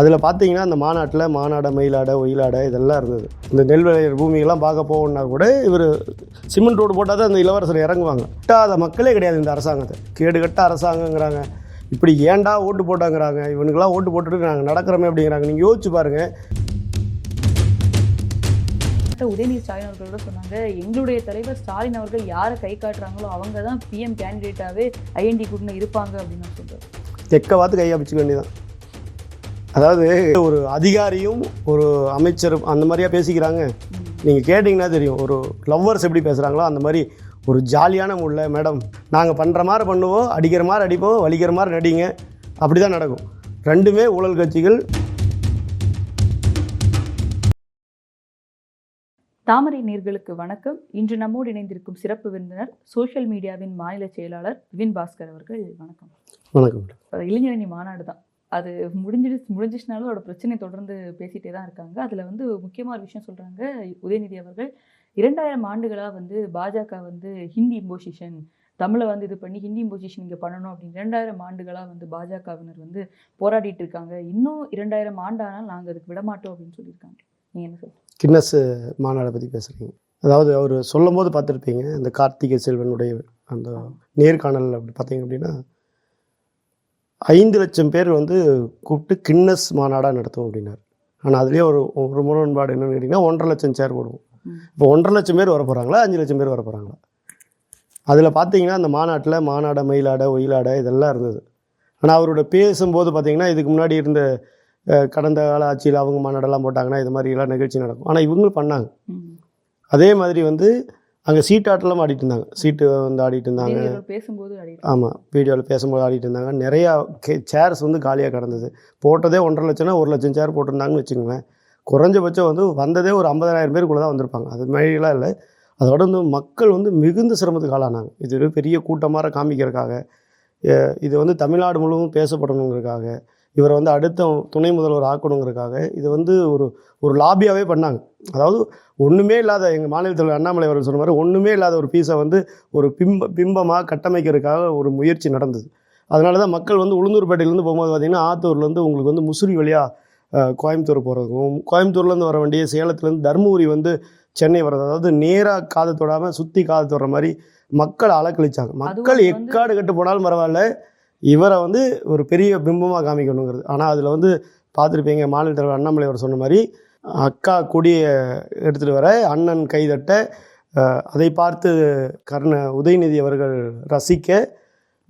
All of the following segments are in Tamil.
அதில் பார்த்தீங்கன்னா அந்த மாநாட்டில் மானாட மயிலாட ஒயிலாட இதெல்லாம் இருந்தது. இந்த நெல் விளையிற பூமியெல்லாம் பார்க்க போகணுன்னா கூட இவர் சிமெண்ட் ரோடு போட்டால் தான் அந்த இளவரசர் இறங்குவாங்க. கட்டாத மக்களே கிடையாது இந்த அரசாங்கத்தை. கேடு கட்ட அரசாங்கங்கிறாங்க. இப்படி ஏன்டா ஓட்டு போட்டாங்கிறாங்க? இவனுக்கெல்லாம் ஓட்டு போட்டுட்டு நாங்கள் நடக்கிறோமே அப்படிங்கிறாங்க. நீங்கள் யோசிச்சு பாருங்கள் உதயநிதி ஸ்டாலின் அவர்கள் கூட சொன்னாங்க எங்களுடைய தலைவர் ஸ்டாலின் அவர்கள் யாரை கை காட்டுறாங்களோ அவங்க தான் பிஎம் கேண்டிடேட்டாவே ஐஎன்டி கூட்டின இருப்பாங்க அப்படின்னு சொல்றாரு. தெக்க பார்த்து கையை பிடிச்சிக்க வேண்டியதான் அதாவது ஒரு அதிகாரியும் ஒரு அமைச்சரும் அந்த மாதிரியா பேசிக்கிறாங்க. நீங்கள் கேட்டிங்கன்னா தெரியும் ஒரு லவ்வர்ஸ் எப்படி பேசுகிறாங்களோ அந்த மாதிரி ஒரு ஜாலியான முள்ள மேடம் நாங்கள் பண்ணுற மாதிரி பண்ணுவோம் அடிக்கிற மாதிரி அடிப்போம் வலிக்கிற மாதிரி நடிங்க. அப்படி தான் நடக்கும். ரெண்டுமே ஊழல் கட்சிகள். தாமரை நேர்களுக்கு வணக்கம். இன்று நம்மோடு இணைந்திருக்கும் சிறப்பு விருந்தினர் சோஷியல் மீடியாவின் மாநில செயலாளர் வின் பாஸ்கர் அவர்கள். வணக்கம். வணக்கம். இளைஞரணி மாநாடு தான் அது முடிஞ்சிடுச்சு முடிஞ்சிச்சுனாலும் அதோட பிரச்சனை தொடர்ந்து பேசிகிட்டே தான் இருக்காங்க. அதில் வந்து முக்கியமான ஒரு விஷயம் சொல்கிறாங்க உதயநிதி அவர்கள். இரண்டாயிரம் ஆண்டுகளாக வந்து பாஜக வந்து ஹிந்தி இம்போசிஷன் தமிழை வந்து இது பண்ணி ஹிந்தி இம்போசிஷன் இங்கே பண்ணணும் அப்படின்னு இரண்டாயிரம் ஆண்டுகளாக வந்து பாஜகவினர் வந்து போராடிட்டு இருக்காங்க. இன்னும் இரண்டாயிரம் ஆண்டானால் நாங்கள் அதுக்கு விடமாட்டோம் அப்படின்னு சொல்லியிருக்காங்க. நீங்கள் என்ன சொல்றீங்க? கின்னஸ் மாநாடை பற்றி பேசுகிறீங்க அதாவது அவர் சொல்லும் போது பார்த்துருப்பீங்க இந்த கார்த்திகை செல்வனுடைய அந்த நேர்காணல் அப்படி பார்த்தீங்க அப்படின்னா ஐந்து லட்சம் பேர் வந்து கூப்பிட்டு கின்னஸ் மாநாடாக நடத்துவோம் அப்படின்னாரு. ஆனால் அதுலேயே ஒரு ஒரு முரண்பாடு என்னன்னு கேட்டிங்கன்னா ஒன்றரை லட்சம் சேர் போடுவோம். இப்போ ஒன்றரை லட்சம் பேர் வர போகிறாங்களா அஞ்சு லட்சம் பேர் வர போகிறாங்களா அதில் பார்த்தீங்கன்னா அந்த மாநாட்டில் மானாட மயிலாட ஒயிலாட இதெல்லாம் இருந்தது. ஆனால் அவரோட பேசும்போது பார்த்தீங்கன்னா இதுக்கு முன்னாடி இருந்த கடந்த கால ஆட்சியில் அவங்க மாநாடெல்லாம் போட்டாங்கன்னா இது மாதிரிலாம் நிகழ்ச்சி நடக்கும். ஆனால் இவங்களும் பண்ணாங்க. அதே மாதிரி வந்து அங்கே சீட் ஆட்டெல்லாம் ஆடிட்டு இருந்தாங்க சீட்டு வந்து ஆடிட்டு இருந்தாங்க பேசும்போது ஆமாம் வீடியோவில் பேசும்போது ஆடிட்டு இருந்தாங்க நிறையா கே சேர்ஸ் வந்து காலியாக கிடந்தது. போட்டதே ஒன்றரை லட்சம்னா ஒரு லட்சம் சேர் போட்டிருந்தாங்கன்னு வச்சுக்கோங்களேன். குறைஞ்சபட்சம் வந்து வந்ததே ஒரு ஐம்பதாயிரம் பேருக்குள்ளே தான் வந்திருப்பாங்க. அது மாதிரிலாம் இல்லை. அதோட வந்து மக்கள் வந்து மிகுந்த சிரமத்துக்கு ஆளானாங்க. இது ஒரு பெரிய கூட்டமாக காமிக்கிறதுக்காக இது வந்து தமிழ்நாடு முழுவதும் பேசப்படணுங்கிறதுக்காக இவரை வந்து அடுத்த துணை முதல்வர் ஆக்கணுங்கிறதுக்காக இது வந்து ஒரு ஒரு லாபியாகவே பண்ணாங்க. அதாவது ஒன்றுமே இல்லாத எங்கள் மாநில தலைவர் அண்ணாமலை அவர்கள் சொன்ன மாதிரி ஒன்றுமே இல்லாத ஒரு பீஸை வந்து ஒரு பிம்ப பிம்பமாக கட்டமைக்கிறதுக்காக ஒரு முயற்சி நடந்தது. அதனால தான் மக்கள் வந்து உளுந்தூர்பேட்டையிலேருந்து போகும்போது பார்த்தீங்கன்னா ஆத்தூர்லேருந்து உங்களுக்கு வந்து முசிறி வழியாக கோயம்புத்தூர் போகிறதுக்கும் கோயம்புத்தூர்லேருந்து வர வேண்டிய சேலத்துலேருந்து தருமபுரி வந்து சென்னை வர்றது அதாவது நேராக காதை தொடாமல் சுற்றி காதை தொடுற மாதிரி மக்கள் அலக்கழிச்சாங்க. மக்கள் எக்காடு கட்டு போனாலும் பரவாயில்ல இவரை வந்து ஒரு பெரிய பிம்பமாக காமிக்கணுங்கிறது. ஆனால் அதில் வந்து பார்த்துருப்பீங்க மாநில தலைவர் அண்ணாமலை அவர் சொன்ன மாதிரி அக்கா கொடியை எடுத்துகிட்டு வர அண்ணன் கைதட்ட அதை பார்த்து கர்ண உதயநிதி அவர்கள் ரசிக்க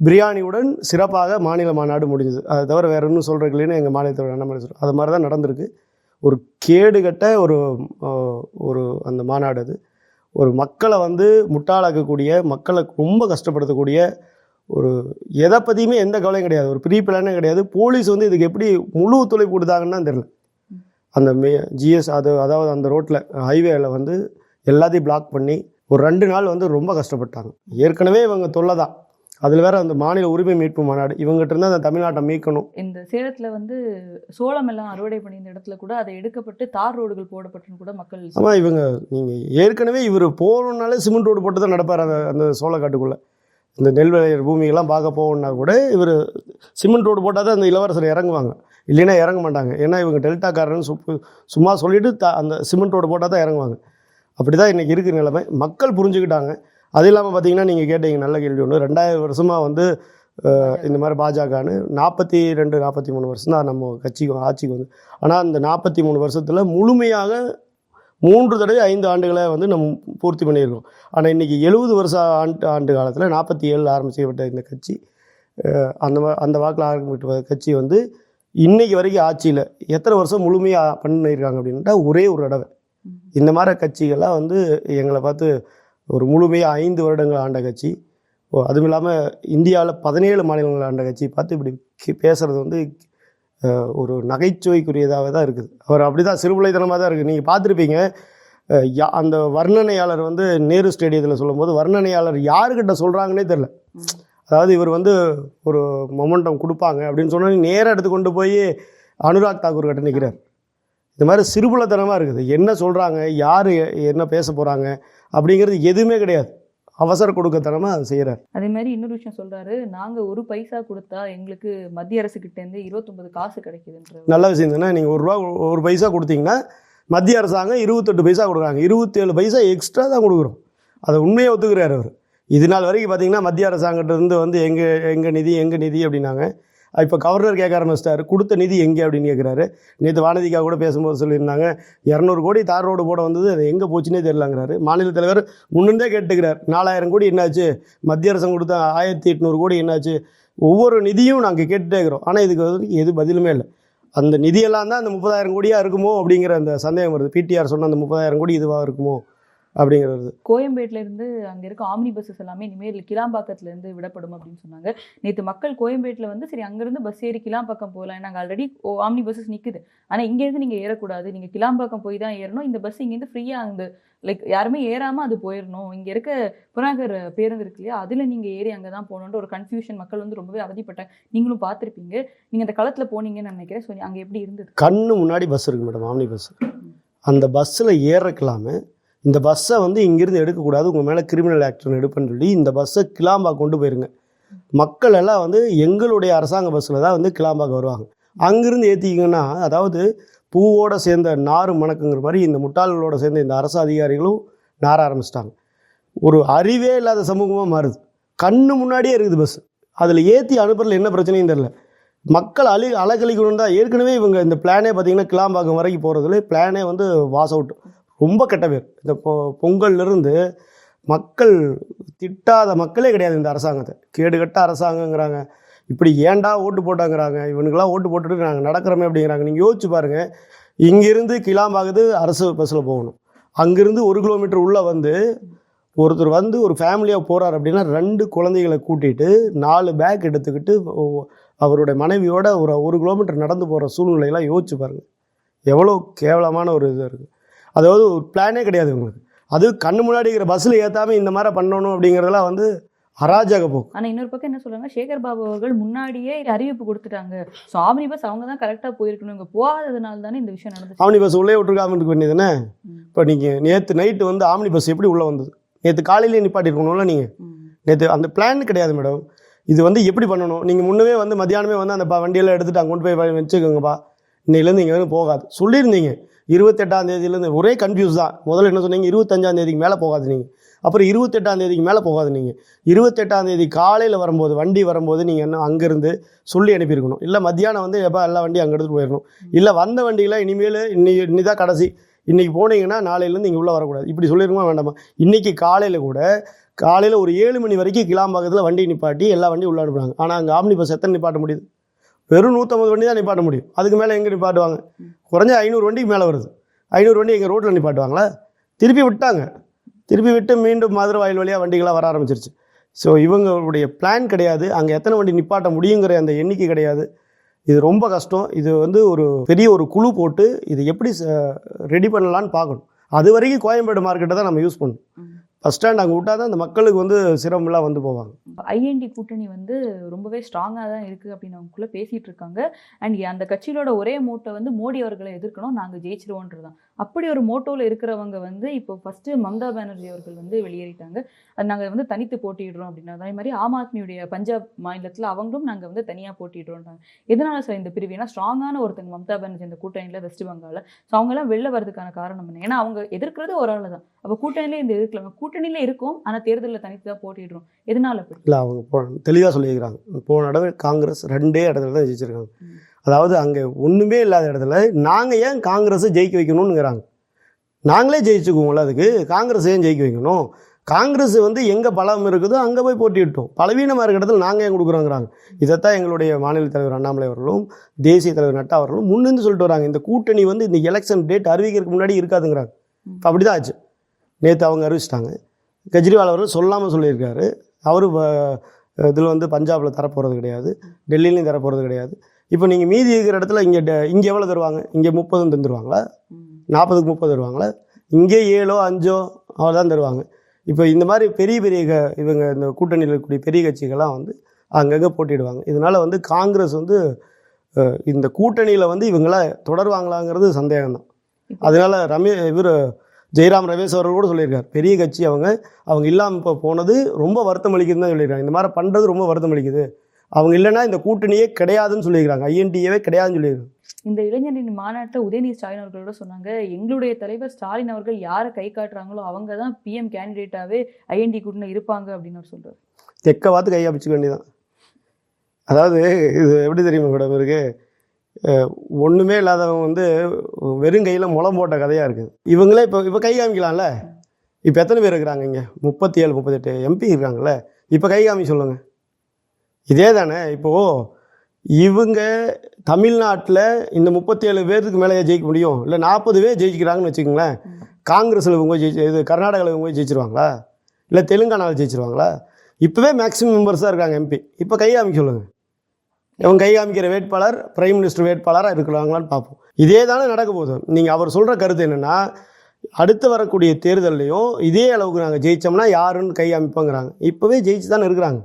பிரியாணியுடன் சிறப்பாக மாநில மாநாடு முடிஞ்சது. அதை தவிர வேறு ஒன்றும் சொல்கிறீங்களேன்னு எங்கள் மாநிலத்தோட அண்ணன் அண்ணாமலை அது மாதிரி தான் நடந்திருக்கு. ஒரு கேடுகட்ட ஒரு ஒரு அந்த மாநாடு அது. ஒரு மக்களை வந்து முட்டாளாக்கக்கூடிய மக்களை ரொம்ப கஷ்டப்படுத்தக்கூடிய ஒரு எதை பற்றியுமே எந்த கவலையும் கிடையாது. ஒரு ப்ரீ பிளானே கிடையாது. போலீஸ் வந்து இதுக்கு எப்படி முழு ஒத்துழைப்பு கொடுத்தாங்கன்னு தான் தெரியல. அந்த மே ஜிஎஸ் அது அதாவது அந்த ரோட்டில் ஹைவேல வந்து எல்லாத்தையும் பிளாக் பண்ணி ஒரு ரெண்டு நாள் வந்து ரொம்ப கஷ்டப்பட்டாங்க. ஏற்கனவே இவங்க தொல்லை தான். அதில் வேற அந்த மாநில உரிமை மீட்பு மாநாடு இவங்ககிட்ட இருந்து அந்த தமிழ்நாட்டை மீட்கணும். இந்த சேலத்துல வந்து சோளம் எல்லாம் அறுவடை பண்ணியிருந்த இடத்துல கூட அதை எடுக்கப்பட்டு தார் ரோடுகள் போடப்பட்டுன்னு கூட மக்கள் ஆமாம் இவங்க நீங்கள் ஏற்கனவே இவர் போகணுன்னாலே சிமெண்ட் ரோடு போட்டு தான் நடப்பார் அந்த அந்த சோளக்காட்டுக்குள்ளே. இந்த நெல் விளையிற பூமியெல்லாம் பார்க்க போகணுன்னா கூட இவர் சிமெண்ட் ரோடு போட்டால் தான் அந்த இளவரசர் இறங்குவாங்க. இல்லைன்னா இறங்க மாட்டாங்க. ஏன்னா இவங்க டெல்டாக்காரன்னு சுப்பு சும்மா சொல்லிவிட்டு த அந்த சிமெண்ட் ரோடு போட்டால் தான் இறங்குவாங்க. அப்படி தான் இன்றைக்கி இருக்கிற நிலைமை. மக்கள் புரிஞ்சுக்கிட்டாங்க. அது இல்லாமல் பார்த்தீங்கன்னா நீங்கள் கேட்டீங்க நல்ல கேள்வி ஒன்று ரெண்டாயிரம் வருஷமாக வந்து இந்த மாதிரி பாஜகன்னு நாற்பத்தி ரெண்டு நாற்பத்தி மூணு வருஷம் தான் நம்ம கட்சிக்கு ஆட்சிக்கு வந்து. ஆனால் அந்த நாற்பத்தி மூணு வருஷத்தில் முழுமையாக மூன்று தடவை ஐந்து ஆண்டுகளை வந்து நம்ம பூர்த்தி பண்ணியிருக்கோம். ஆனால் இன்றைக்கி எழுபது வருஷம் ஆண்டு ஆண்டு காலத்தில் நாற்பத்தி ஏழில் ஆரம்பிக்கப்பட்ட இந்த கட்சி அந்த அந்த வாக்கில் ஆரம்பிக்கப்பட்ட கட்சி வந்து இன்றைக்கி வரைக்கும் ஆட்சியில் எத்தனை வருஷம் முழுமையாக பண்ணியிருக்காங்க அப்படின்ட்டா ஒரே ஒரு தடவை. இந்த மாதிரி கட்சிகள்லாம் வந்து எங்களை பார்த்து ஒரு முழுமையாக ஐந்து வருடங்கள் ஆண்ட கட்சி. ஓ அதுவும் இல்லாமல் இந்தியாவில் பதினேழு மாநிலங்கள் ஆண்ட கட்சி பார்த்து இப்படி கி- பேசுறது வந்து ஒரு நகைச்சுவைக்குரியதாக தான் இருக்குது. அவர் அப்படி தான் சிறுபிள்ளைத்தனமாக தான் இருக்குது நீங்கள் பார்த்துருப்பீங்க. யா- அந்த வர்ணனையாளர் வந்து நேரு ஸ்டேடியத்தில் சொல்லும்போது வர்ணனையாளர் யாருக்கிட்ட சொல்கிறாங்கன்னே தெரில அதாவது இவர் வந்து ஒரு மொமெண்டம் கொடுப்பாங்க அப்படின்னு சொன்னால் நேராக எடுத்து கொண்டு போய் அனுராக் தாக்கூர் கிட்ட நிற்கிறார் இந்த மாதிரி சிறுபுலத்தனமாக இருக்குது. என்ன சொல்கிறாங்க யார் என்ன பேச போகிறாங்க அப்படிங்கிறது எதுவுமே கிடையாது. அவசர கொடுக்கத்தனமாக அதை செய்கிறார் அதே மாதிரி இன்னொரு விஷயம் சொல்றாரு நாங்க ஒரு பைசா கொடுத்தா எங்களுக்கு மத்திய அரசு கிட்ட இருந்து இருபத்தொன்பது காசு கிடைக்குதுன்ற நல்ல விஷயம் தானே? நீங்கள் ஒரு ரூபா ஒரு பைசா கொடுத்தீங்கன்னா மத்திய அரசாங்கம் இருபத்தெட்டு பைசா கொடுக்குறாங்க. இருபத்தேழு பைசா எக்ஸ்ட்ரா தான் கொடுக்குறோம். அதை உண்மையை ஒத்துக்கிறார் அவர். இது நாள் வரைக்கும் பார்த்தீங்கன்னா மத்திய அரசாங்கத்திட்ட இருந்து வந்து எங்கே எங்கள் நிதி எங்கள் நிதி அப்படின்னாங்க. இப்போ கவர்னர் கேட்க ஆரம்பிச்சிட்டாரு. கொடுத்த நிதி எங்கே அப்படின்னு கேட்குறாரு. நேற்று வானதிக்கா கூட பேசும்போது சொல்லியிருந்தாங்க இரநூறு கோடி தார் ரோடு போட வந்தது அது எங்கே போச்சுன்னே தெரியலங்கிறாரு. மாநில தலைவர் முன்னிருந்தே கேட்டுக்கிறார் நாலாயிரம் கோடி என்னாச்சு? மத்திய அரசு கொடுத்த ஆயிரத்தி எட்நூறு கோடி என்னாச்சு? ஒவ்வொரு நிதியும் நாங்கள் கேட்டுட்டே இருக்கிறோம். ஆனால் இதுக்கு வந்து எது பதிலுமே இல்லை. அந்த நிதியெல்லாம் தான் அந்த முப்பதாயிரம் கோடியாக இருக்குமோ அப்படிங்கிற அந்த சந்தேகம் வருது. பிடிஆர் சொன்ன அந்த முப்பதாயிரம் கோடி இதுவாக இருக்குமோ? அப்படிங்கிறது. கோயம்பேட்ல இருந்து அங்க இருக்க ஆம்னி பஸ்ஸஸ் எல்லாமே இனிமேல் கிளாம்பாக்கத்துல இருந்து விடப்படும் அப்படின்னு சொன்னாங்க. நேத்து மக்கள் கோயம்பேட்ல வந்து சரி அங்கிருந்து பஸ் ஏறி கிளாம்பாக்கம் போகலாம். நாங்க ஆல்ரெடி ஆம்னி பஸ்ஸஸ் நிக்குது. ஆனா இங்க இருந்து நீங்க ஏறக்கூடாது. நீங்க கிளாம்பாக்கம் போய் தான் ஏறணும். இந்த பஸ் இங்க இருந்து ஃப்ரீயா அந்த லைக் யாருமே ஏறாம அது போயிடணும் இங்க இருக்க புறநகர் பேருந்து இருக்கு இல்லையா அதுல நீங்க ஏறி அங்க தான் போகணுன்ற ஒரு கன்ஃபியூஷன் மக்கள் வந்து ரொம்பவே அவதிப்பட்டாங்க. நீங்களும் பார்த்திருப்பீங்க. நீங்க அந்த களத்துல போனீங்கன்னு நான் நினைக்கிறேன். ஸோ அங்க எப்படி இருந்தது? கண்ணு முன்னாடி பஸ் இருக்கு மேடம் ஆம்னி பஸ் அந்த பஸ்ஸில் ஏறக்கலாம இந்த பஸ்ஸை வந்து இங்கேருந்து எடுக்கக்கூடாது உங்கள் மேலே கிரிமினல் ஆக்ஷன் எடுப்பேன்னு சொல்லி இந்த பஸ்ஸை கிளாம்பா கொண்டு போயிருங்க. மக்கள் எல்லாம் வந்து எங்களுடைய அரசாங்க பஸ்ஸில் தான் வந்து கிளாம்பாக்கு வருவாங்க. அங்கேருந்து ஏற்றிக்கிங்கன்னா அதாவது பூவோட சேர்ந்த நாறு மணக்குங்கிற மாதிரி இந்த முட்டாள்களோட சேர்ந்த இந்த அரசு அதிகாரிகளும் நார ஆரம்பிச்சிட்டாங்க. ஒரு அறிவே இல்லாத சமூகமாக மாறுது. கண்ணு முன்னாடியே இருக்குது பஸ். அதில் ஏற்றி அனுப்புறதுல என்ன பிரச்சனையும் தெரில மக்கள் அழி அலக்கழிக்கணும் தான் ஏற்கனவே இவங்க இந்த பிளானே பார்த்தீங்கன்னா கிளாம்பாக்கம் வரைக்கும் போகிறதுல பிளானே வந்து வாஸ் அவுட் ரொம்ப கெட்ட பேர். இந்த பொ பொங்கல்லேருந்து மக்கள் திட்டாத மக்களே கிடையாது இந்த அரசாங்கத்தை. கேடுகட்ட அரசாங்கங்கிறாங்க. இப்படி ஏன்டா ஓட்டு போட்டாங்கிறாங்க. இவனுக்கெல்லாம் ஓட்டு போட்டுட்டு நாங்கள் நடக்கிறோமே அப்படிங்கிறாங்க. நீங்கள் யோசிச்சு பாருங்கள் இங்கேருந்து கிளாம்பாகுது அரசு பஸ்ஸில் போகணும். அங்கேருந்து ஒரு கிலோமீட்டர் உள்ளே வந்து ஒருத்தர் வந்து ஒரு ஃபேமிலியாக போகிறார் அப்படின்னா ரெண்டு குழந்தைகளை கூட்டிகிட்டு நாலு பேக் எடுத்துக்கிட்டு அவருடைய மனைவியோட ஒரு ஒரு கிலோமீட்டர் நடந்து போகிற சூழ்நிலையெல்லாம் யோசிச்சு பாருங்கள் எவ்வளோ கேவலமான ஒரு இது இருக்குது அதாவது ஒரு பிளானே கிடையாது இவங்களுக்கு. அது கண்ணு முன்னாடி இருக்கிற பஸ்ஸில் ஏற்றாமல் இந்த மாதிரி பண்ணணும் அப்படிங்கிறதெல்லாம் வந்து அராஜக போக்கு. ஆனா இன்னொரு பக்கம் என்ன சொல்றாங்க? சேகர் பாபு அவர்கள் முன்னாடியே அறிவிப்பு கொடுத்துட்டாங்க. ஸோ ஆம்னி பஸ் அவங்க தான் கரெக்டா போயிருக்கணும். இவங்க போகாததுனால தானே இந்த விஷயம் நடந்துச்சு. ஆம்னி பஸ் உள்ளே விட்டுருக்காம இருக்க ம். இப்போ நீங்கள் நேற்று நைட்டு வந்து ஆம்னி பஸ் எப்படி உள்ளே வந்தது? நேற்று காலையிலே நிப்பாட்டிருக்கணும்ல நீங்கள். நேற்று அந்த பிளான் கிடையாது மேடம் இது வந்து எப்படி பண்ணணும்? நீங்கள் முன்னவே வந்து மத்தியானமே வந்து அந்த வண்டியெல்லாம் எடுத்துட்டு அங்கே கொண்டு போய் வச்சுக்கோங்கப்பா. இன்னையிலேருந்து இங்கே போகாது. சொல்லியிருந்தீங்க. இருபத்தெட்டாம் தேதியிலேருந்து ஒரே கன்ஃபியூஸ் தான். முதல்ல என்ன சொன்னீங்க? இருபத்தஞ்சாம் தேதிக்கு மேலே போகாது நீங்கள் அப்புறம் இருபத்தெட்டாம் தேதிக்கு மேலே போகாது நீங்கள் இருபத்தெட்டாம் தேதி காலையில் வரும்போது வண்டி வரும்போது நீங்கள் என்ன அங்கேருந்து சொல்லி அனுப்பியிருக்கணும். இல்லை மத்தியானம் வந்து எப்போ எல்லா வண்டியும் அங்கே எடுத்துகிட்டு போயிடணும். இல்லை வந்த வண்டியில் இனிமேல் இன்னி இன்னி தான் கடைசி. இன்றைக்கி போனீங்கன்னா நாளையிலேருந்து இங்கே உள்ளே வரக்கூடாது. இப்படி சொல்லிருக்குமா வேண்டாமா? இன்றைக்கி காலையில் கூட காலையில் ஒரு ஏழு மணி வரைக்கும் கிளாம்பாக்கத்தில் வண்டி நிப்பாட்டி எல்லா வண்டியும் உள்ளே அனுப்புகிறாங்க ஆனால் அங்கே ஆம்னி பஸ் எத்தனை நிப்பாட்ட முடியுது? வெறும் நூற்றம்பது வண்டி தான் நிப்பாட்ட முடியும். அதுக்கு மேலே எங்கே நிப்பாட்டுவாங்க? குறைஞ்ச ஐநூறு வண்டிக்கு மேலே வருது. ஐநூறு வண்டி எங்கள் ரோட்டில் நிப்பாட்டுவாங்களா? திருப்பி விட்டாங்க. திருப்பி விட்டு மீண்டும் மதுரை வாயில் வழியாக வண்டிகளாக வர ஆரம்பிச்சிருச்சு. ஸோ இவங்களுடைய பிளான் கிடையாது. அங்கே எத்தனை வண்டி நிப்பாட்ட முடியுங்கிற அந்த எண்ணிக்கை கிடையாது. இது ரொம்ப கஷ்டம். இது வந்து ஒரு பெரிய ஒரு குழு போட்டு இது எப்படி ரெடி பண்ணலான்னு பார்க்கணும். அது வரைக்கும் கோயம்பேடு மார்க்கெட்டை தான் நம்ம யூஸ் பண்ணணும். பஸ் ஸ்டாண்ட் அங்கே விட்டால் தான் அந்த மக்களுக்கு வந்து சிரமம்லாம் வந்து போவாங்க. ஐஎன்டி கூட்டணி வந்து ரொம்பவே ஸ்ட்ராங்காக தான் இருக்குது அப்படின்னு அவங்களுக்குள்ள பேசிகிட்டு இருக்காங்க. அண்ட் அந்த கட்சியிலோட ஒரே மோட்டோ வந்து மோடி அவர்களை எதிர்க்கணும் நாங்கள் ஜெயிச்சிருவோன்றது தான். அப்படி ஒரு மோட்டோவில் இருக்கிறவங்க வந்து இப்போ ஃபஸ்ட்டு மம்தா பானர்ஜி அவர்கள் வந்து வெளியேறிட்டாங்க. அது நாங்கள் வந்து தனித்து போட்டிடுறோம் அப்படின்னா அதே மாதிரி ஆம் ஆத்மியுடைய பஞ்சாப் மாநிலத்தில் அவங்களும் நாங்கள் வந்து தனியாக போட்டிடுறோம்ன்றாங்க எதனால சார் இந்த பிரிவு ஏன்னா ஸ்ட்ராங்கான ஒருத்தங்க மம்தா பானர்ஜி இந்த கூட்டணியில் வெஸ்ட் பெங்காலில். ஸோ அவங்கெல்லாம் வெளில வரதுக்கான காரணம் என்ன? ஏன்னா அவங்க எதிர்க்கிறது ஒரு ஆள் தான். அப்போ கூட்டணியிலே இந்த எதிர்க்கலாங்க கூட்டணியில இருக்கோம். ஆனால் தேர்தலில் தனித்து தான் போட்டிடுறோம் எதனால இல்லை அவங்க போ தெளிவாக சொல்லியிருக்கிறாங்க. போன தடவை காங்கிரஸ் ரெண்டே இடத்துல தான் ஜெயிச்சிருக்காங்க. அதாவது அங்கே ஒன்றுமே இல்லாத இடத்துல நாங்கள் ஏன் காங்கிரஸை ஜெயிக்க வைக்கணும்னுங்கிறாங்க. நாங்களே ஜெயிச்சுக்குவோம்ல அதுக்கு. காங்கிரஸ் ஏன் ஜெயிக்க வைக்கணும்? காங்கிரஸ் வந்து எங்கே பலம் இருக்குதோ அங்கே போய் போட்டியிட்டோம். பலவீனமாக இருக்கிற இடத்துல நாங்கள் ஏன் கொடுக்குறோங்கிறாங்க. இதைத்தான் எங்களுடைய மாநில தலைவர் அண்ணாமலை அவர்களும் தேசிய தலைவர் நட்டா அவர்களும் முன்னிருந்து சொல்லிட்டு வராங்க. இந்த கூட்டணி வந்து இந்த எலெக்ஷன் டேட் அறிவிக்கிறதுக்கு முன்னாடி இருக்காதுங்கிறாங்க. அப்படி தான் ஆச்சு. நேற்று அவங்க அறிவிச்சிட்டாங்க. கெஜ்ரிவால் அவர்கள் சொல்லாமல் சொல்லியிருக்காரு. அவர் இதில் வந்து பஞ்சாபில் தரப்போகிறது கிடையாது. டெல்லியிலையும் தரப்போகிறது கிடையாது. இப்போ நீங்கள் மீதி இருக்கிற இடத்துல இங்கே இங்கே எவ்வளோ தருவாங்க? இங்கே முப்பதும் தந்துருவாங்களா? ம். நாற்பதுக்கு முப்பது தருவாங்களா? இங்கே ஏழோ அஞ்சோ அவ்வளோதான் தருவாங்க. இப்போ இந்த மாதிரி பெரிய பெரிய க இவங்க இந்த கூட்டணியில் இருக்கக்கூடிய பெரிய கட்சிகள்லாம் வந்து அங்கங்கே போட்டிடுவாங்க இதனால் வந்து காங்கிரஸ் வந்து இந்த கூட்டணியில் வந்து இவங்கள தொடருவாங்களாங்கிறது சந்தேகம்தான். அதனால ரமே இவர் ஜெயராம் ரமேஷ் அவர்கள் கூட சொல்லியிருக்கார். பெரிய கட்சி அவங்க. அவங்க இல்லாமல் இப்போ போனது ரொம்ப வருத்தம் அளிக்குதுன்னு தான் சொல்லியிருக்காங்க. இந்த மாதிரி பண்ணுறது ரொம்ப வருத்தம் அளிக்குது. அவங்க இல்லைன்னா இந்த கூட்டணியே கிடையாதுன்னு சொல்லியிருக்காங்க. ஐஎன்டிஏவே கிடையாதுன்னு சொல்லியிருக்காங்க. இந்த இளைஞரின் மாநாட்டில் உதயநிதி ஸ்டாலின் அவர்களோட சொன்னாங்க. எங்களுடைய தலைவர் ஸ்டாலின் அவர்கள் யாரை கை காட்டுறாங்களோ அவங்க தான் பிஎம் கேண்டிடேட்டாவே ஐஎன்டி கூட்டில் இருப்பாங்க அப்படின்னு அவர் சொல்றாரு. தெக்க பார்த்து கையை பிடிச்சிக்க வேண்டியதான் அதாவது இது எப்படி தெரியுமா மேடம் இருக்கு ஒன்றுமே இல்லாதவங்க வந்து வெறும் கையில் முளம் போட்ட கதையாக இருக்குது. இவங்களே இப்போ இப்போ கை காமிக்கலாம்ல? இப்போ எத்தனை பேர் இருக்கிறாங்க இங்கே? முப்பத்தி ஏழு முப்பத்தெட்டு எம்பி இருக்காங்கல்ல? இப்போ கை காமி சொல்லுங்கள் இதே தானே இப்போது இவங்க தமிழ்நாட்டில் இந்த முப்பத்தி ஏழு பேருக்கு மேலே ஜெயிக்க முடியும்? இல்லை நாற்பது பேர் ஜெயிக்கிறாங்கன்னு வச்சுக்கோங்களேன். காங்கிரஸில் இவங்க ஜெயிச்சு இது கர்நாடகாவில் இவங்க ஜெயிச்சிருவாங்களா? இல்லை தெலுங்கானாவில் ஜெயிச்சிருவாங்களா? இப்போவே மேக்ஸிமம் மெம்பர்ஸ் தான் இருக்காங்க எம்பி இப்போ கை காமிக்க சொல்லுங்கள் இவங்க கை காமிக்கிற வேட்பாளர் பிரைம் மினிஸ்டர் வேட்பாளராக இருக்கிறாங்களான்னு பார்ப்போம். இதே தானே நடக்க போகுது. நீங்கள் அவர் சொல்கிற கருத்து என்னென்னா அடுத்து வரக்கூடிய தேர்தல்லையும் இதே அளவுக்கு நாங்கள் ஜெயிச்சோம்னா யாருன்னு கை அமைப்போங்கிறாங்க இப்போவே ஜெயிச்சு தானே இருக்கிறாங்க.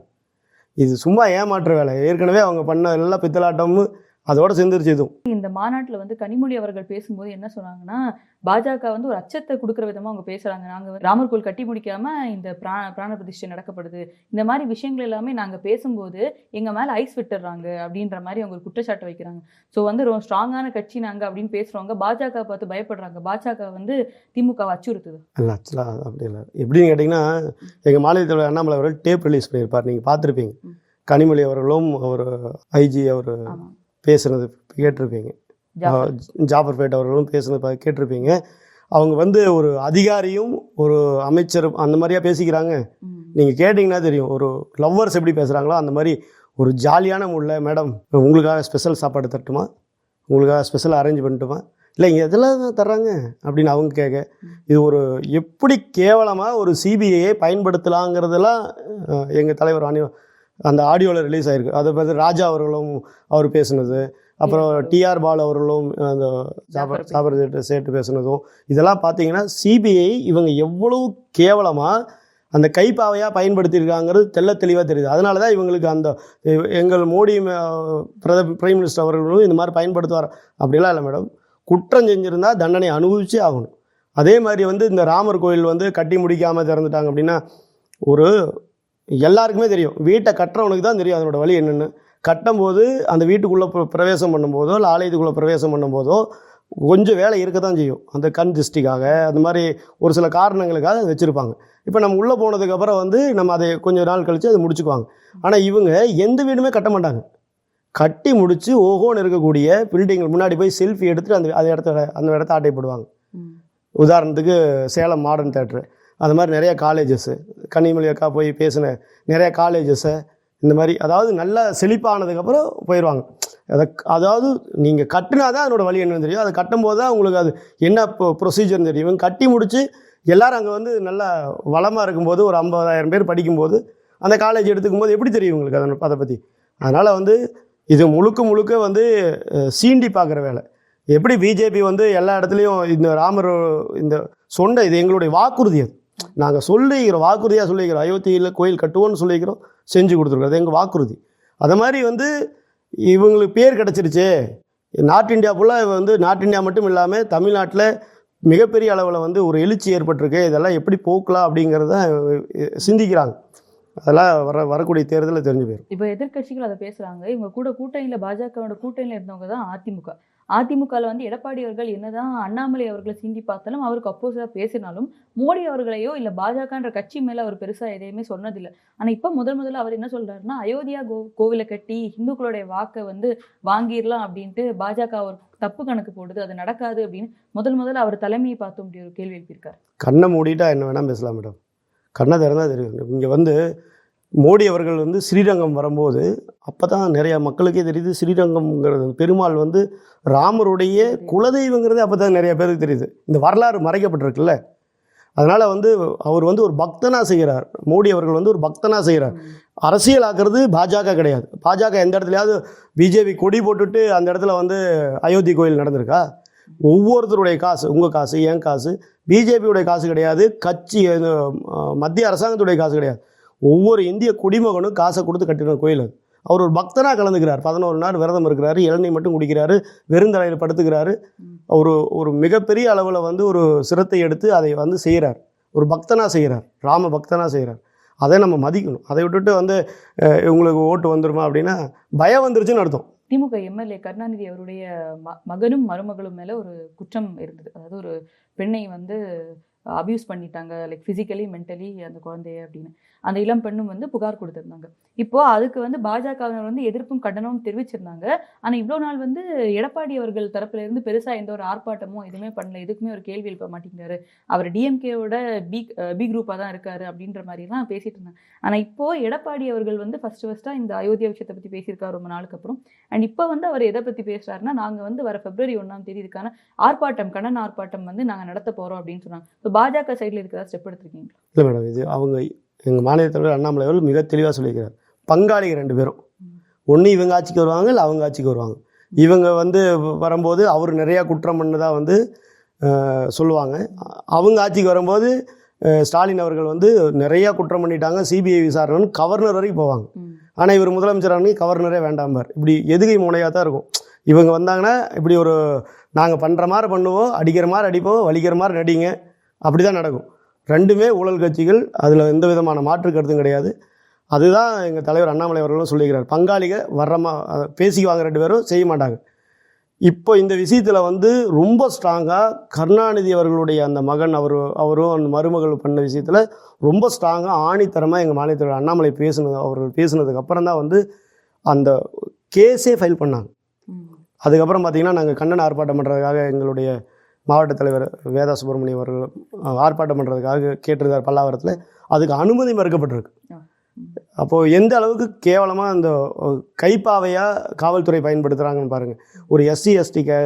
இது சும்மா ஏமாற்ற வேலை. ஏற்கனவே அவங்க பண்ண எல்லா பித்தலாட்டமும் அதோட சேர்ந்துருச்சு இதுவும். இந்த மாநாட்டில் வந்து கனிமொழி அவர்கள் பேசும்போது என்ன சொன்னாங்கன்னா பாஜக வந்து ஒரு அச்சத்தை கொடுக்குற விதமா அவங்க பேசுறாங்க. நாங்க வந்து ராமர் கோயில் கட்டி முடிக்காம இந்த பிராண பிராண பிரதிஷ்டை நடக்கப்படுது. இந்த மாதிரி விஷயங்கள் எல்லாமே நாங்க பேசும்போது எங்க மேல ஐஸ் விட்டுறாங்க அப்படின்ற மாதிரி அவங்க குற்றச்சாட்டு வைக்கிறாங்க. ஸோ வந்து ரொம்ப ஸ்ட்ராங்கான கட்சி நாங்க அப்படின்னு பேசுறவங்க பாஜக பார்த்து பயப்படுறாங்க. பாஜக வந்து திமுக அச்சுறுத்துது. இல்லை ஆக்சுவலாக அப்படி இல்லை. எப்படின்னு கேட்டிங்கன்னா எங்கள் மாநில தலைவர் அண்ணாமலை அவர்கள் டேப் ரிலீஸ் பண்ணியிருப்பார். நீங்கள் பார்த்துருப்பீங்க. கனிமொழி அவர்களும் அவர் ஐஜி அவர் பேசுனது கேட்டிருப்பீங்க. ஜாஃபர். ஜாஃபர்பேட் அவர்களும் பேசுனது கேட்டிருப்பீங்க. அவங்க வந்து ஒரு அதிகாரியும் ஒரு அமைச்சரும் அந்த மாதிரியா பேசிக்கிறாங்க. நீங்கள் கேட்டிங்கன்னா தெரியும். ஒரு லவ்வர்ஸ் எப்படி பேசுகிறாங்களோ அந்த மாதிரி ஒரு ஜாலியான மூடில் மேடம் உங்களுக்காக ஸ்பெஷல் சாப்பாடு தட்டுமா உங்களுக்காக ஸ்பெஷல் அரேஞ்ச் பண்ணட்டுமா? இல்லை இங்கே எதெல்லாம் தர்றாங்க? அப்படின்னு அவங்க கேட்க இது ஒரு எப்படி கேவலமாக ஒரு சிபிஐயை பயன்படுத்தலாங்கிறதெல்லாம் எங்கள் தலைவர் அனி அந்த ஆடியோவில் ரிலீஸ் ஆயிருக்கு. அதை பார்த்து ராஜா அவர்களும் அவர் பேசுனது. அப்புறம் டிஆர் பால் அவர்களும் அந்த ஜாபர் சேட்டு சேட்டு பேசுனதும் இதெல்லாம் பார்த்தீங்கன்னா சிபிஐ இவங்க எவ்வளவு கேவலமாக அந்த கைப்பாவையாக பயன்படுத்தியிருக்காங்கிறது தெள்ள தெளிவாக தெரியுது. அதனால தான் இவங்களுக்கு அந்த எங்கள் மோடி பிரத பிரைம் மினிஸ்டர் அவர்களும் இந்த மாதிரி பயன்படுத்துவார்? அப்படிலாம் இல்லை மேடம் குற்றம் செஞ்சுருந்தா தண்டனை அனுபவிச்சே ஆகணும். அதே மாதிரி வந்து இந்த ராமர் கோயில் வந்து கட்டி முடிக்காமல் திறந்துட்டாங்க அப்படின்னா ஒரு எல்லாருக்குமே தெரியும். வீட்டை கட்டுறவனுக்கு தான் தெரியும் அதனோட வழி என்னென்னு. கட்டும்போது அந்த வீட்டுக்குள்ளே பிரவேசம் பண்ணும்போதோ இல்லை ஆலயத்துக்குள்ளே பிரவேசம் பண்ணும்போதோ கொஞ்சம் வேலை இருக்க தான் செய்யும். அந்த கண் திருஷ்டிக்காக அந்த மாதிரி ஒரு சில காரணங்களுக்காக அதை வச்சுருப்பாங்க. இப்போ நம்ம உள்ளே போனதுக்கப்புறம் வந்து நம்ம அதை கொஞ்சம் நாள் கழித்து அதை முடிச்சுக்குவாங்க. ஆனால் இவங்க எந்த வீடுமே கட்ட மாட்டாங்க. கட்டி முடித்து ஓஹோன்னு இருக்கக்கூடிய பில்டிங் முன்னாடி போய் செல்ஃபி எடுத்துட்டு அந்த அந்த இடத்த அந்த இடத்த ஆட்டை போடுவாங்க. உதாரணத்துக்கு சேலம் மாடர்ன் தேட்ரு அது மாதிரி நிறைய காலேஜஸ்ஸு கன்னிமொழி அக்கா போய் பேசின நிறைய காலேஜஸை இந்த மாதிரி அதாவது நல்லா செழிப்பானதுக்கப்புறம் போயிடுவாங்க அதை அதாவது நீங்கள் கட்டினா தான் அதனோட வழி என்னன்னு தெரியும். அதை கட்டும்போது தான் உங்களுக்கு அது என்ன ப்ரொசீஜர்னு தெரியும். இவங்க கட்டி முடித்து எல்லோரும் அங்கே வந்து நல்லா வளமாக இருக்கும்போது ஒரு ஐம்பதாயிரம் பேர் படிக்கும்போது அந்த காலேஜ் எடுத்துக்கும் போது எப்படி தெரியும் உங்களுக்கு அதை அதை பற்றி அதனால் வந்து இது முழுக்க முழுக்க வந்து சீண்டி பார்க்குற வேலை. எப்படி பிஜேபி வந்து எல்லா இடத்துலையும் இந்த ராமர் இந்த சொன்ன இது எங்களுடைய வாக்குறுதி அது. நாங்கள் சொல்லிக்கிறோம் வாக்குறுதியாக சொல்லிக்கிறோம் அயோத்தியில் கோயில் கட்டுவோம்னு சொல்லிக்கிறோம் செஞ்சு கொடுத்துருக்கோம். அது எங்கள் வாக்குறுதி. அதை மாதிரி வந்து இவங்களுக்கு பேர் கிடச்சிருச்சு. நார்த் இந்தியா ஃபுல்லாக வந்து நார்த் இந்தியா மட்டும் இல்லாமல் தமிழ்நாட்டில் மிகப்பெரிய அளவில் வந்து ஒரு எழுச்சி ஏற்பட்டிருக்கு. இதெல்லாம் எப்படி போக்கலாம் அப்படிங்கிறத சிந்திக்கிறாங்க. அதெல்லாம் வர வரக்கூடிய தேர்தலில் தெரிஞ்சு போயிடும் இப்போ எதிர்க்கட்சிகள் அதை பேசுகிறாங்க இவங்க கூட கூட்டணியில் பாஜகவோட கூட்டணியில் இருந்தவங்க தான் அதிமுக. அதிமுகவில் வந்து எடப்பாடி அவர்கள் என்னதான் அண்ணாமலை அவர்களை சிந்தி பார்த்தாலும் அவருக்கு அப்போஸாக பேசினாலும் மோடி அவர்களையோ இல்லை பாஜகன்ற கட்சி மேலே அவர் பெருசாக எதையுமே சொன்னதில்லை. ஆனால் இப்போ முதல் முதல்ல அவர் என்ன சொல்றாருன்னா அயோத்தியா கோ கோவிலை கட்டி இந்துக்களுடைய வாக்கை வந்து வாங்கிடலாம் அப்படின்ட்டு பாஜக ஒரு தப்பு கணக்கு போடுது அது நடக்காது அப்படின்னு முதல் முதல்ல அவர் தலைமையை பார்த்து அப்படி ஒரு கேள்வி எழுப்பியிருக்காரு. கண்ணை மூடிட்டா என்ன வேணால் பேசலாம் மேடம். கண்ணை திறந்தா தெரியும். இங்கே வந்து மோடி அவர்கள் வந்து ஸ்ரீரங்கம் வரும்போது அப்போ தான் நிறைய மக்களுக்கே தெரியுது ஸ்ரீரங்கம்ங்கிறது. பெருமாள் வந்து ராமருடைய குலதெய்வங்கிறது அப்போ தான் நிறைய பேருக்கு தெரியுது. இந்த வரலாறு மறைக்கப்பட்டிருக்குல்ல. அதனால் வந்து அவர் வந்து ஒரு பக்தனாக செய்கிறார். மோடி அவர்கள் வந்து ஒரு பக்தனாக செய்கிறார். அரசியலாக்குறது பாஜக கிடையாது. பாஜக எந்த இடத்துலையாவது பிஜேபி கொடி போட்டுட்டு அந்த இடத்துல வந்து அயோத்தி கோயில் நடந்திருக்கா? ஒவ்வொருத்தருடைய காசு உங்கள் காசு என் காசு பிஜேபியுடைய காசு கிடையாது. கட்சி மத்திய அரசாங்கத்துடைய காசு கிடையாது. ஒவ்வொரு இந்திய குடிமகனும் காசை கொடுத்து கட்டின கோயில் அது. அவர் ஒரு பக்தனாக கலந்துக்கிறார். பதினோரு நாள் விரதம் இருக்கிறாரு. இளநீர் மட்டும் குடிக்கிறாரு. வெறுந்தலையில் படுத்துக்கிறாரு. ம். ஒரு ஒரு மிகப்பெரிய அளவில் வந்து ஒரு சிரத்தை எடுத்து அதை வந்து செய்கிறார். ஒரு பக்தனாக செய்கிறார். ராம பக்தனாக செய்கிறார். அதை நம்ம மதிக்கணும். அதை விட்டுட்டு வந்து இவங்களுக்கு ஓட்டு வந்துருமா அப்படின்னா பயம் வந்துருச்சுன்னு அர்த்தம். திமுக எம்எல்ஏ கருணாநிதி அவருடைய ம- மகனும் மருமகளும் மேலே ஒரு குற்றம் இருந்தது. அதாவது ஒரு பெண்ணை வந்து அபியூஸ் பண்ணிட்டாங்க. லைக் ஃபிசிக்கலி மென்டலி அந்த குழந்தைய அப்படின்னு. அந்த இளம் பெண்ணும் வந்து புகார் கொடுத்திருந்தாங்க. இப்போ அதுக்கு வந்து பாஜகவினர் வந்து எதிர்ப்பும் கண்டனமும் தெரிவிச்சிருந்தாங்க. ஆனா இவ்வளோ நாள் வந்து எடப்பாடி அவர்கள் தரப்புல இருந்து பெருசா எந்த ஒரு ஆர்ப்பாட்டமோ எதுவுமே பண்ணல. எதுக்குமே ஒரு கேள்வி எழுப்ப மாட்டேங்கிறாரு. அவர் டிஎம்கேவோட பி பி குரூப்பாக தான் இருக்காரு அப்படின்ற மாதிரிலாம் பேசிட்டு இருந்தாங்க. ஆனா இப்போ எடப்பாடி அவர்கள் வந்து ஃபர்ஸ்ட் ஃபர்ஸ்டா இந்த அயோத்தியா விஷயத்தை பத்தி பேசியிருக்காரு ரொம்ப நாளுக்கு அப்புறம். அண்ட் இப்போ வந்து அவர் எதை பற்றி பேசுறாருன்னா நாங்கள் வந்து வர பிப்ரவரி ஒன்றாம் தேதி இதுக்கான ஆர்ப்பாட்டம் கண்டன ஆர்ப்பாட்டம் வந்து நாங்கள் நடத்த போகிறோம் அப்படின்னு சொன்னாங்க. ஸோ பாஜக சைடில் இருக்கிறதா ஸ்டெப் எடுத்திருக்கீங்களா? இல்லை மேடம் இது அவங்க எங்கள் மாநில தலைவர் அண்ணாமலை அவர்கள் மிக தெளிவாக சொல்லியிருக்கிறார். பங்காளிகள் ரெண்டு பேரும். ஒன்று இவங்க ஆட்சிக்கு வருவாங்க இல்லை அவங்க ஆட்சிக்கு வருவாங்க. இவங்க வந்து வரும்போது அவர் நிறையா குற்றம் பண்ணதா வந்து சொல்லுவாங்க. அவங்க ஆட்சிக்கு வரும்போது ஸ்டாலின் அவர்கள் வந்து நிறையா குற்றம் பண்ணிட்டாங்க. சிபிஐ விசாரணைன்னு கவர்னர் வரைக்கும் போவாங்க. ஆனால் இவர் முதலமைச்சரானே கவர்னரே வேண்டாம்பார். இப்படி எதுகை முனையாக தான் இருக்கும். இவங்க வந்தாங்கன்னா இப்படி ஒரு நாங்கள் பண்ணுற மாதிரி பண்ணுவோம் அடிக்கிற மாதிரி அடிப்போம் வலிக்கிற மாதிரி நடிங்க. அப்படி தான் நடக்கும். ரெண்டுமே ஊழல் கட்சிகள் அதில் எந்த விதமான மாற்று கருத்தும் கிடையாது. அதுதான் எங்கள் தலைவர் அண்ணாமலை அவர்களும் சொல்லியிருக்கிறார் பங்காளிக வர்றமா பேசிக்குவாங்க ரெண்டு பேரும் செய்ய மாட்டாங்க. இப்போ இந்த விஷயத்தில் வந்து ரொம்ப ஸ்ட்ராங்காக கருணாநிதி அவர்களுடைய அந்த மகன் அவர் அவரும் அந்த மருமகள் பண்ண விஷயத்தில் ரொம்ப ஸ்ட்ராங்காக ஆணித்தரமாக எங்கள் மாநில தலைவர் அண்ணாமலை பேசுனது அவர்கள் பேசுனதுக்கு அப்புறம் தான் வந்து அந்த கேஸே ஃபைல் பண்ணாங்க. அதுக்கப்புறம் பார்த்தீங்கன்னா நாங்கள் கண்டன ஆர்ப்பாட்டம் பண்ணுறதுக்காக எங்களுடைய மாவட்ட தலைவர் வேதா சுப்பிரமணியம் அவர்கள் ஆர்ப்பாட்டம் பண்ணுறதுக்காக கேட்டிருந்தார் பல்லாவரத்தில். அதுக்கு அனுமதி மறுக்கப்பட்டிருக்கு. அப்போது எந்த அளவுக்கு கேவலமாக அந்த கைப்பாவையாக காவல்துறை பயன்படுத்துகிறாங்கன்னு பாருங்கள் ஒரு எஸ்சி எஸ்டி கே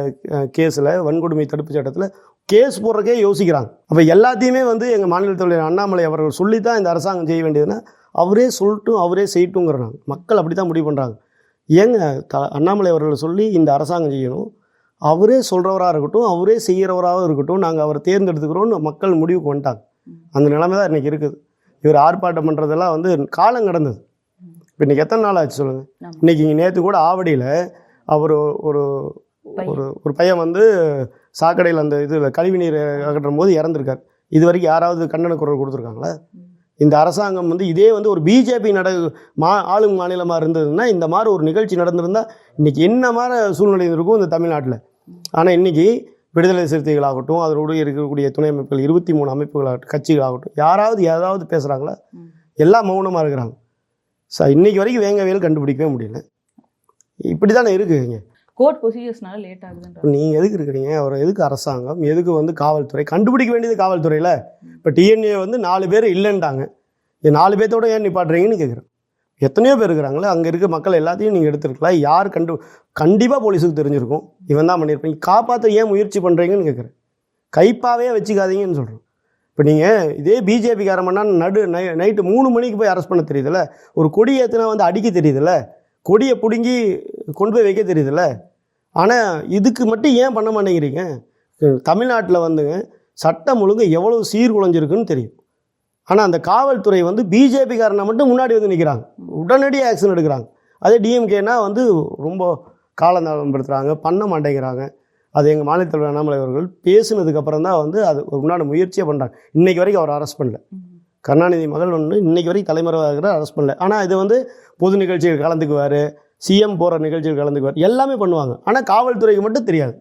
கேஸில் வன்கொடுமை தடுப்பு சட்டத்தில் கேஸ் போடுறக்கே யோசிக்கிறாங்க. அப்போ எல்லாத்தையுமே வந்து எங்கள் மாநில தலைவர் அண்ணாமலை அவர்கள் சொல்லி தான் இந்த அரசாங்கம் செய்ய வேண்டியதுன்னா அவரே சொல்லட்டும் அவரே செய்யட்டுங்கிறாங்க மக்கள் அப்படி தான் முடிவு பண்ணுறாங்க ஏங்க த அண்ணாமலை அவர்கள் சொல்லி இந்த அரசாங்கம் செய்யணும். அவரே சொல்கிறவராக இருக்கட்டும் அவரே செய்கிறவராகவும் இருக்கட்டும் நாங்கள் அவரை தேர்ந்தெடுத்துக்கிறோன்னு மக்கள் முடிவுக்கு வந்துட்டாங்க. அந்த நிலைமை தான் இன்றைக்கி இருக்குது. இவர் ஆர்ப்பாட்டம் பண்ணுறதெல்லாம் வந்து காலம் கடந்தது. இப்போ இன்றைக்கி எத்தனை நாள் ஆச்சு சொல்லுங்கள். இன்றைக்கி இங்கே நேற்று கூட ஆவடியில் அவர் ஒரு. ஒரு ஒரு பையன் வந்து சாக்கடையில் அந்த இதில் கழிவுநீர் அகற்றும் போது இறந்துருக்கார். இது வரைக்கும் யாராவது கண்டன குரல் கொடுத்துருக்காங்களா? இந்த அரசாங்கம் வந்து இதே வந்து ஒரு பிஜேபி நட மா ஆளும் மாநிலமாக இருந்ததுன்னா இந்த மாதிரி ஒரு நிகழ்ச்சி நடந்திருந்தால் இன்றைக்கி என்ன மாதிரி சூழ்நிலை இருக்கும் இந்த தமிழ்நாட்டில்? ஆனால் இன்றைக்கி விடுதலை சிறுத்தைகளாகட்டும் அதோடு இருக்கக்கூடிய துணை அமைப்புகள் இருபத்தி மூணு அமைப்புகளாகட்டும் கட்சிகளாகட்டும் யாராவது ஏதாவது பேசுகிறாங்களா. எல்லாம் மௌனமாக இருக்கிறாங்க. ச இன்னைக்கு வரைக்கும் வேங்கவேல் கண்டுபிடிக்கவே முடியல. இப்படி தானே இருக்குங்க கோர்ட் ப்ரொசீஜர்ஸ்னால லேட் ஆகுதுன்ற நீங்கள் எதுக்கு இருக்கிறீங்க? அவர் எதுக்கு அரசாங்கம்? எதுக்கு வந்து காவல்துறை? கண்டுபிடிக்க வேண்டியது காவல்துறையில். இப்போ டிஎன்ஏ வந்து நாலு பேர் இல்லைன்ட்டாங்க நாலு பேர்த்தோட ஏன் நிப்பாட்டுறீங்கன்னு கேட்குறேன் எத்தனையோ பேர் இருக்கிறாங்களே அங்கே இருக்க மக்கள் எல்லாத்தையும் நீங்கள் எடுத்துருக்கலாம். யார் கண்டு கண்டிப்பாக போலீஸுக்கு தெரிஞ்சிருக்கும். இவன் தான் பண்ணியிருப்பீங்க காப்பாற்ற ஏன் முயற்சி பண்ணுறீங்கன்னு கேட்குறேன் கைப்பாவே வச்சுக்காதீங்கன்னு சொல்கிறோம் இப்போ நீங்கள் இதே பிஜேபிக்காரன் நடு நை நைட்டு மூணு மணிக்கு போய் அரெஸ்ட் பண்ண தெரியுதுல்ல? ஒரு கொடி ஏற்றினா வந்து அடிக்க தெரியுதுல்ல? கொடியை பிடுங்கி கொண்டு போய் வைக்க தெரியுதுல்ல? ஆனால் இதுக்கு மட்டும் ஏன் பண்ண மாட்டேங்கிறீங்க? தமிழ்நாட்டில் வந்துங்க சட்டம் ஒழுங்கு எவ்வளோ சீர்குலைஞ்சிருக்குன்னு தெரியும். ஆனால் அந்த காவல்துறை வந்து பிஜேபிக்காரனை மட்டும் முன்னாடி வந்து நிற்கிறாங்க உடனடியாக ஆக்ஷன் எடுக்கிறாங்க. அதே டிஎம்கேனா வந்து ரொம்ப காலந்தாமப்படுத்துகிறாங்க பண்ண மாட்டேங்கிறாங்க. அது எங்கள் மாநில தலைவர் அண்ணாமலை அவர்கள் பேசினதுக்கப்புறம் தான் வந்து அது ஒரு உண்டான முயற்சியாக பண்ணுறாங்க இன்றைக்கி வரைக்கும் அவர் அரெஸ்ட் பண்ணல. கருணாநிதி மகள் ஒன்று இன்னைக்கு வரைக்கும் தலைமறைவாக அரெஸ்ட் பண்ணல. ஆனால் இது வந்து பொது நிகழ்ச்சிகள் கலந்துக்குவார் சிஎம் போகிற நிகழ்ச்சிகள் கலந்துக்குவார் எல்லாமே பண்ணுவாங்க. ஆனால் காவல்துறைக்கு மட்டும் தெரியாது.